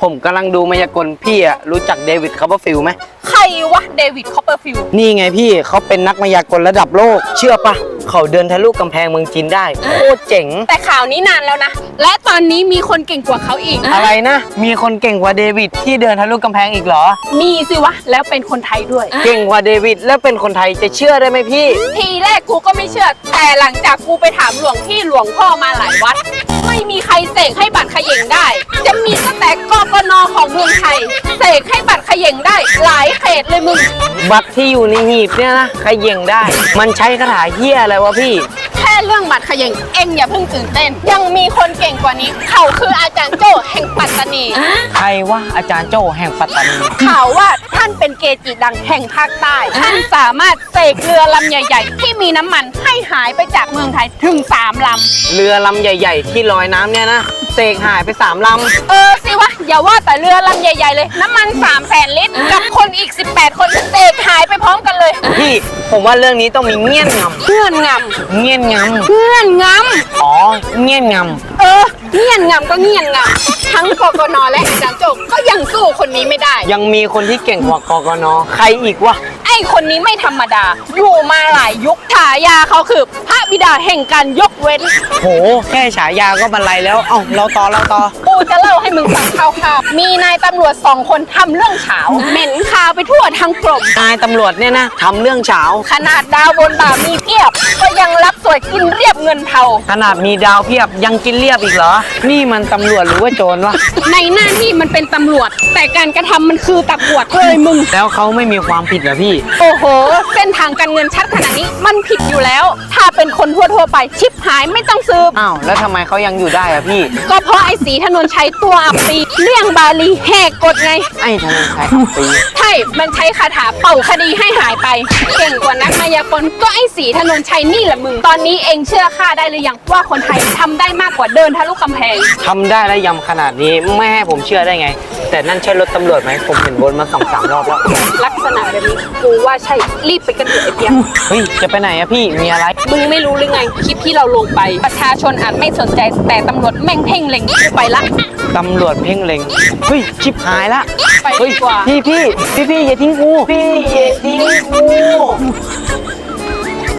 ผมกำลังดูมายากลพี่อะรู้จักเดวิดคัพเปอร์ฟิลด์ไหม ใครวะเดวิดคอปเปอร์ฟิลด์นี่ไงพี่เขาเป็นนักมายากลระดับโลก เชื่อปะเขาเดินทะลุกำแพงเมืองจีนได้ โคตรเจ๋ง แต่ข่าวนี้นานแล้วนะ และตอนนี้มีคนเก่งกว่าเขาอีก อะไรนะ มีคนเก่งกว่าเดวิดที่เดินทะลุกำแพงอีกเหรอ มีสิวะ แล้วเป็นคนไทยด้วย เก่งกว่าเดวิดแล้วเป็นคนไทยจะเชื่อได้ไหมพี่ ทีแรกกูก็ไม่เชื่อ แต่หลังจากกูไปถามหลวงพี่หลวงพ่อมาหลายวัด ไม่มีใครเสกให้บัตรเขย่งได้ จะมีก็แต่ก กนของเมืองไทย เสกให้บัตรเขย่งได้ หลายเขตเลยมึง บัตรที่อยู่ในหีบเนี่ยนะใครเย่งได้ มันใช้คาถาเฮียอะไรวะพี่ แค่เรื่องบัตรเขย่งเอ็งอย่าเพิ่งตื่นเต้น ยังมีคนเก่งกว่านี้ เขาคืออาจารย์โจ้แห่งปัตตานี ใครวะอาจารย์โจ้แห่งปัตตานี ข่าวว่า ท่านเป็นเกจิดังแห่งภาคใต้ ท่านสามารถเสกเรือลำใหญ่ ๆ ที่มีน้ำมันให้หายไปจากเมืองไทยถึง3ลเรือลำใหญ่ ๆ ที่ลอยน้ำเนี่ยนะเสกหายไปสามลำเออสิวะอย่าว่าแต่เรือลำใหญ่ๆเลย น้ำมัน3แสนลิตรกับคนอีก 18 คนเสกหายไปพร้อมกันเลยำพี่ผมว่าเรื่องนี้ต้องมีเงี้ยนงเงื่อนงำเงี้ยนงำเงื่อนงำอ๋อ เงี้ยนงำเออเงื่อนงำก็เงื่อนงำทั้งกกนและอาจารย์โจกก็ยังสู้คนนี้ไม่ได้ำยังมีคนที่เก่งกว่ากกนใครอีกวะไอ้คนนี้ไม่ธรรมดา อยู่มาหลายยุคฉายาเขาคือ พระบิดาแห่งการยกเว้น โห แค่ฉายาก็บรรลัยแล้ว เอ้าเราต่อเราต่อ กูจะเล่าให้มึงฟังคร่าวๆมีนายตำรวจสองคนทำเรื่องเฉาเหม็นคาวไปทั่วทั้งกรมนายตำรวจเนี่ยนะทำเรื่องเฉา ขนาดดาวบนบ่ามีเพียบ ก็ยังรับสวยกินเรียบเงินเทา ขนาดมีดาวเพียบยังกินเรียบอีกเหรอ นี่มันตำรวจหรือว่าโจรวะ ในหน้าที่มันเป็นตำรวจ แต่การกระทำมันคือตะกรวดเลยมึง แล้วเขาไม่มีความผิดเหรอพี่โอ้โห เส้นทางการเงินชัดขนาดนี้มันผิดอยู่แล้ว ถ้าเป็นคนทั่วๆไปชิปหายไม่ต้องซื้อ อ้าวแล้วทำไมเขายังอยู่ได้อะพี่ ก็เพราะไอ้สีถนนชัยตัวอับปีเลี่ยงบาลีแหกกฎไง ไอ้ธนงชัยอับปีใช่ มันใช้คาถาเป่าคดีให้หายไป เก่งกว่านักมายากลก็ไอ้สีถนนชัยนี่แหละมึง ตอนนี้เองเชื่อข้าได้หรือยังว่าคนไทยทำได้มากกว่าเดินทะลุกำแพง ทำได้แล้วยำขนาดนี้ไม่ให้ผมเชื่อได้ไง แต่นั่นใช่รถตำรวจไหมผมเห็นวนมาสองสามรอบแล้ว ลักษณะแบบนี้กูว่าใช่รีบไปกันเถอะไอ้เปียกเฮ้ย จะไปไหนอะพี่ มีอะไร มึงไม่รู้หรือไงคลิปที่เราลงไปประชาชนอาจไม่สนใจแต่ตำรวจแม่งเพ่งเล็งกูไปละตำรวจเพ่งเล็ง เฮ้ย ชิบหายละ ไปเฮ้ย ดีกว่า พี่พี่พี่พี่อย่าทิ้งกู พี่อย่าทิ้งกู